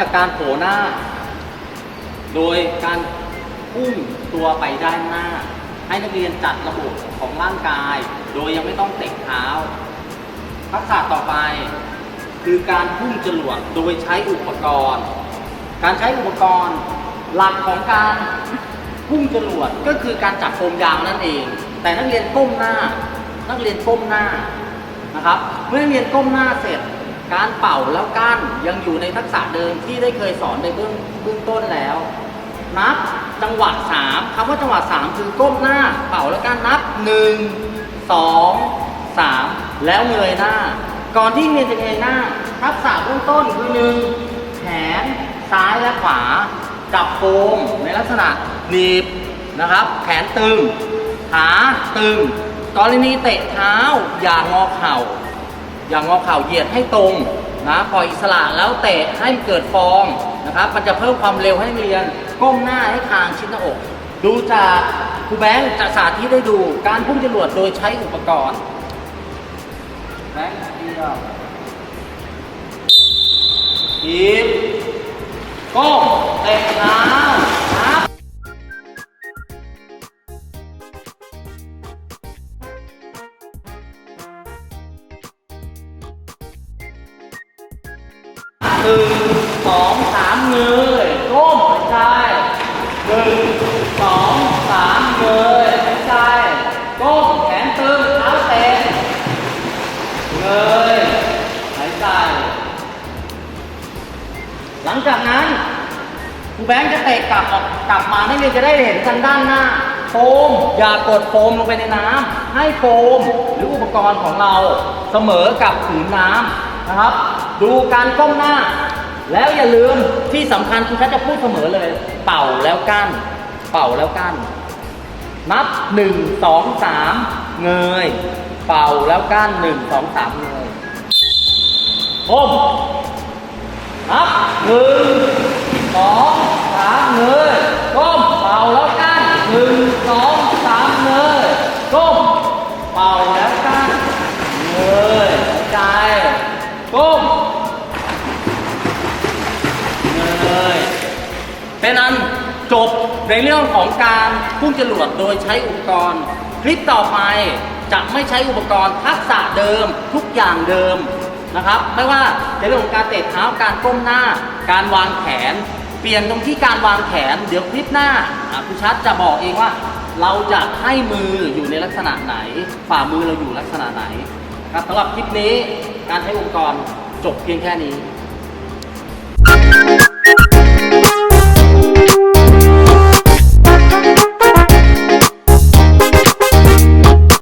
จากการโผล่หน้า โดยการพุ่งตัวไปด้านหน้า ให้นักเรียนจัดระบบของร่างกาย โดยยังไม่ต้องเตะเท้า ทักษะต่อไป คือการพุ่งจรวดโดยใช้อุปกรณ์ การใช้อุปกรณ์หลักของการพุ่งจรวดก็คือการจับโฟมยางนั่นเอง แต่นักเรียนก้มหน้า นักเรียนก้มหน้านะครับ เมื่อนักเรียนก้มหน้าเสร็จ การเป่าแล้วกั้นยังอยู่ในทักษะเดิมที่ได้เคยสอนในเบื้องเบื้องต้นแล้ว นับจังหวะสามคำว่าจังหวะสามคือก้มหน้าเป่าแล้วกันนับหนึ่งสองสามแล้วเงยหน้า ก่อนที่เรียนจะเงยหน้า ทักษะเบื้องต้นคือหนึ่งแขนซ้ายและขวาจับโฟมในลักษณะหนีบนะครับ แขนตึงขาตึงกรณีเตะเท้าอย่างงอเข่า อย่างงอเข่าเหยียดให้ตรงนะปล่อยอิสระแล้วเตะให้เกิดฟองนะครับ มันจะเพิ่มความเร็วให้เรียน ก้มหน้าให้คางชิดหน้าอก ดูจากครูแบงค์จะสาธิตได้ดูการพุ่งจรวดโดยใช้อุปกรณ์แบงค์เดียวทีบก้มเตะเท้า หนึ่งสองสามเงยก้มหายใจหนึ่งสองสามเงยหายใจก้มแขนตึงเท้าเตะเงยหายใจ หลังจากนั้นครูแบงค์จะเตะกลับออกกลับมาให้เรียนจะได้เห็นกันด้านหน้าโฟมอย่ากดโฟมลงไปในน้ำให้โฟมหรืออุปกรณ์ของเราเสมอกับผืนน้ำนะครับ ดูการก้มหน้า แล้วอย่าลืมที่สำคัญคุณชัดจะพูดเสมอเลย เป่าแล้วกั้น เป่าแล้วกั้น นับหนึ่งสองสามเงย เป่าแล้วกั้นหนึ่งสองสามเงยก้มนับหนึ่งสองสามเงยก้มเป่าแล้วกั้นหนึ่งสองสามเงยก้มเป่าแล้วกั้นเงยหายใจก้มเงย เป็นอันจบในเรื่องของการพุ่งจรวดโดยใช้อุปกรณ์ คลิปต่อไปจะไม่ใช้อุปกรณ์ทักษะเดิมทุกอย่างเดิมนะครับ ไม่ว่าในเรื่องของการเตะเท้าการก้มหน้า การวางแขน เปลี่ยนตรงที่การวางแขน เดี๋ยวคลิปหน้าครูชัดจะบอกเองว่า เราจะให้มืออยู่ในลักษณะไหน ฝ่ามือเราอยู่ลักษณะไหนครับสำหรับคลิปนี้การใช้อุปกรณ์จบเพียงแค่นี้